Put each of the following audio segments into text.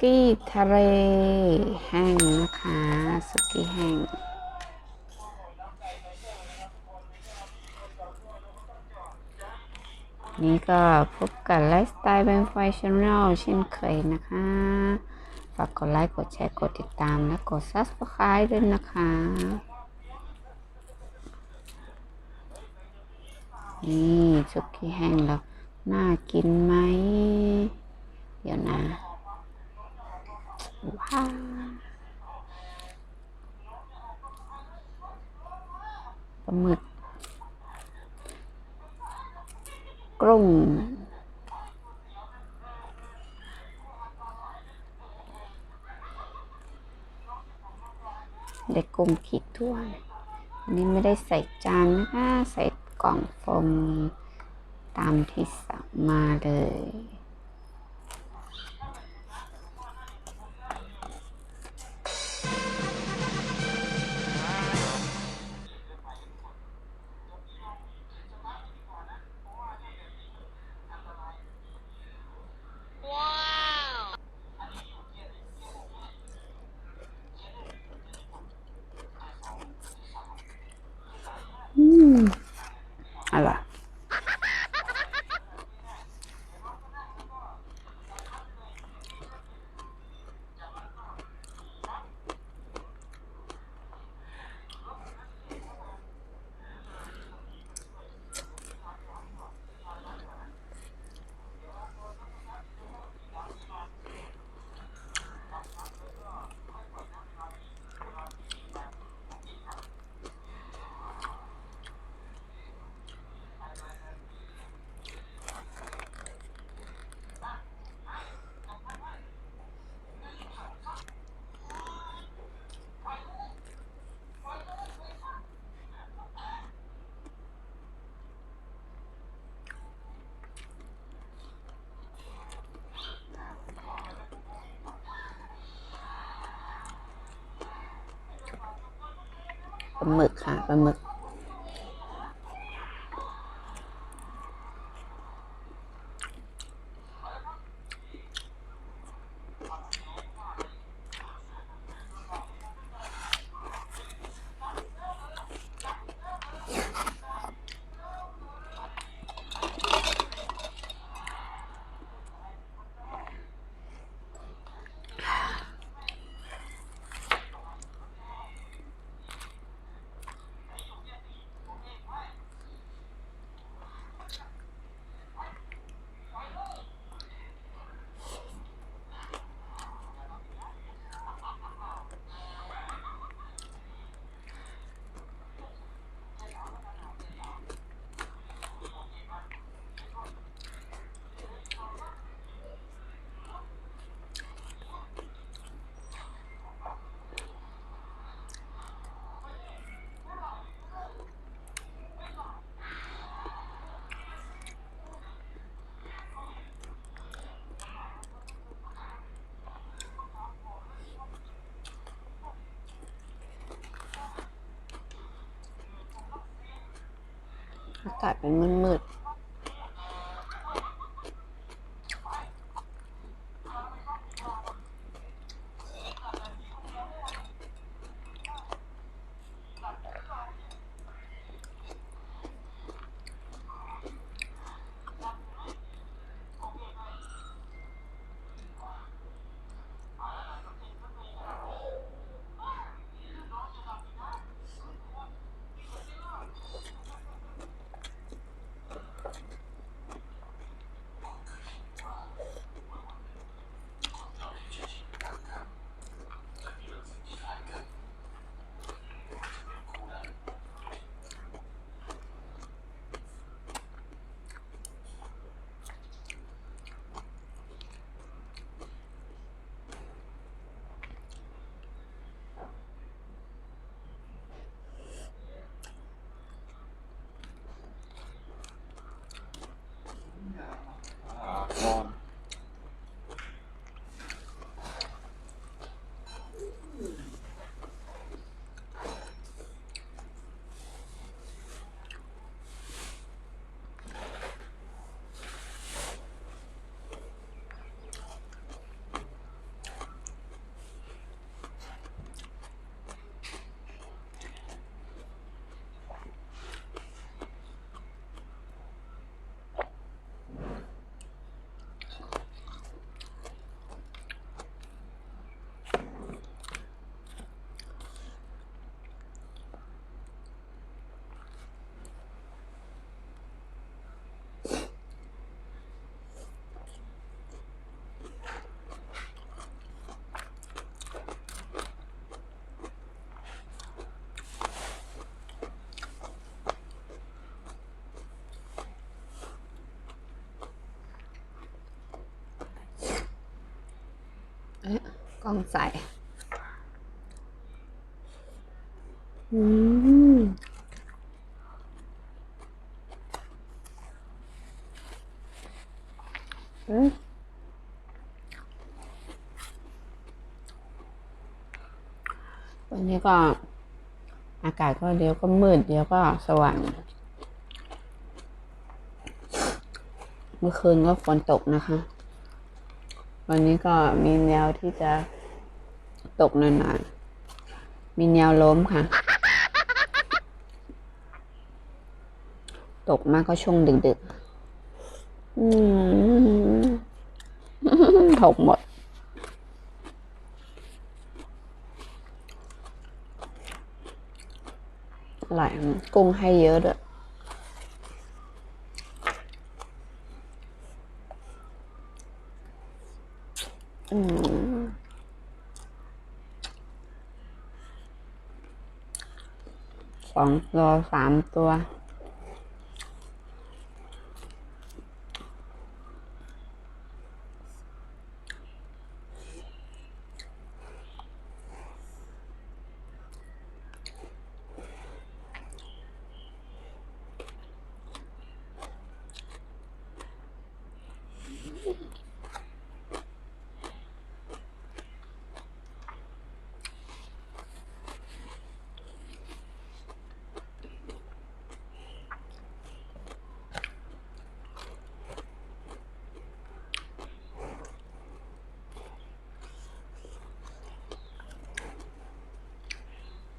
กี้ทะเลแห้งนะคะสุกี้แห้งนี่ก็พบกับไลฟ์สไตล์แบงไฟช n แนลเช่นเคยนะคะ ฝากกดไลค์ กดแชร์ กดติดตาม และกด Subscribe ด้วยนะคะ นี่สุกี้แห้งแล้ว น่ากินไหม เดี๋ยวนะ ว้าปลาหมึกกรุ้งได้กุ้งขีดถ้วยอันนี้ไม่ได้ใส่จานนะคะใส่กล่องโฟมตามที่สั่งมาเลย อืมอร่อย ปลาหมึกค่ะปลาหมึก อากาศเป็นมืด กล้องใส่อืมอืมวันนี้ก็อากาศก็เดี๋ยวก็มืดเดี๋ยวก็สว่าง เมื่อคืนก็ฝนตกนะคะ วันนี้ก็มีแนวที่จะตกหน่อยๆมีแนวล้มค่ะ ตกมากก็ช่วงดึกๆอืมถกหมดอร่อยกุ้งให้เยอะด้วย อืมสองตัวสามตัว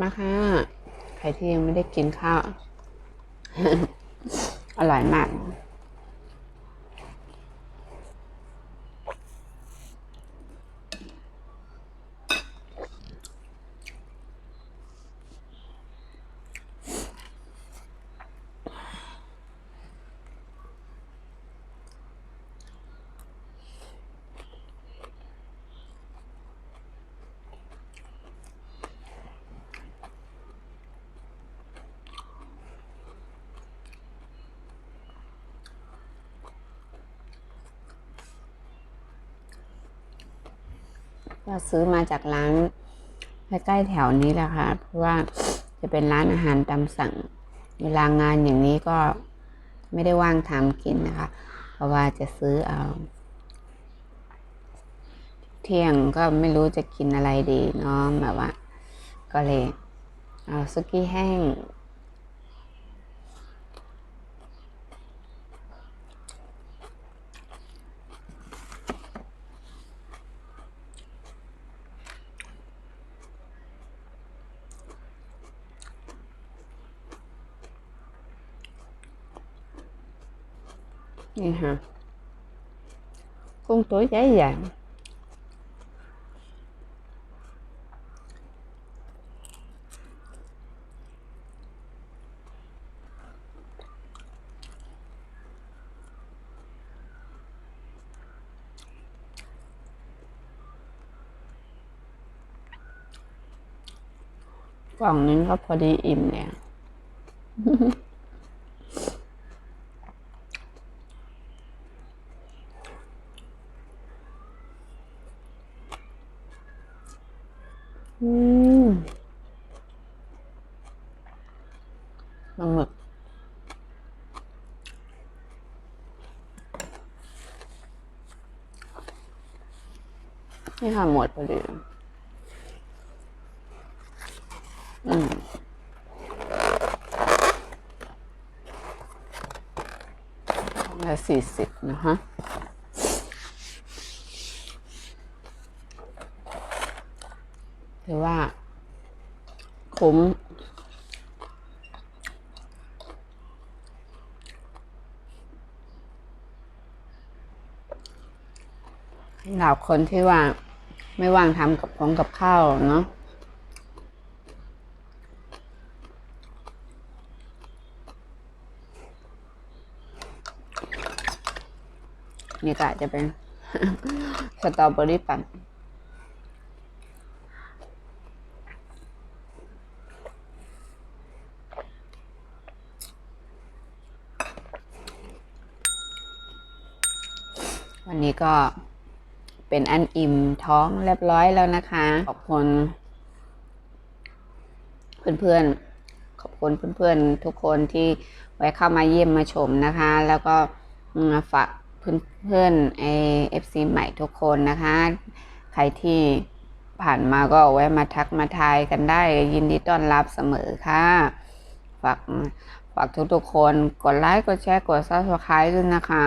มาค่ะใครที่ยังไม่ได้กินข้าว อร่อยมาก ก็ซื้อมาจากร้านใกล้ๆแถวนี้แหละค่ะ เพราะว่าจะเป็นร้านอาหารตามสั่ง เวลางานอย่างนี้ก็ไม่ได้ว่างทำกินนะคะ เพราะว่าจะซื้อเอาเที่ยงก็ไม่รู้จะกินอะไรดีเนาะแบบว่า ก็เลยเอาซุกี้แห้ง นี่ฮะกุ้งตัวใหญ่ใหญ่กล่องนึงก็พอดีอิ่มเลยอะ อืมปลาหมึก นี่ค่ะหมดพอดีอืมละสี่สิบนะคะถือว่า คุ้มสำหรับคนที่ว่า ไม่ว่างทำกับของกับข้าวเนาะนี่ก็อาจจะเป็นสตรอเบอรี่ปั่นวันนี้ก็ เป็นอันอิ่มท้องเรียบร้อยแล้วนะคะ ขอบคุณเพื่อนๆ ขอบคุณเพื่อนๆ ทุกคนที่ไว้เข้ามาเยี่ยมมาชมนะคะ แล้วก็ฝากเพื่อนๆไอเอฟซีใหม่ทุกคนนะคะ ใครที่ผ่านมาก็แวะมาทักมาทายกันได้ ยินดีต้อนรับเสมอค่ะ ฝากฝากทุกๆคนกดไลค์กดแชร์กดซับสไครต์ด้วยนะคะ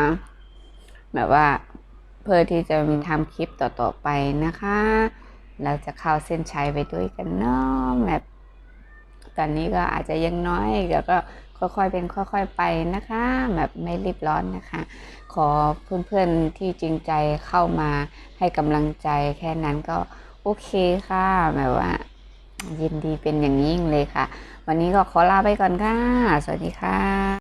แบบว่า พื่อที่จะมีทำคลิปต่อๆไปนะคะ เราจะเข้าเส้นชัยไปด้วยกันเนาะแบบตอนนี้ก็อาจจะยังน้อยเดี๋ยวก็ค่อยๆเป็นค่อย ๆไปนะคะ แบบไม่รีบร้อนนะคะ ขอเพื่อนๆที่จริงใจเข้ามาให้กำลังใจแค่นั้นก็โอเคค่ะแบบว่า ยินดีเป็นอย่างยิ่งเลยค่ะ วันนี้ก็ขอลาไปก่อนค่ะ สวัสดีค่ะ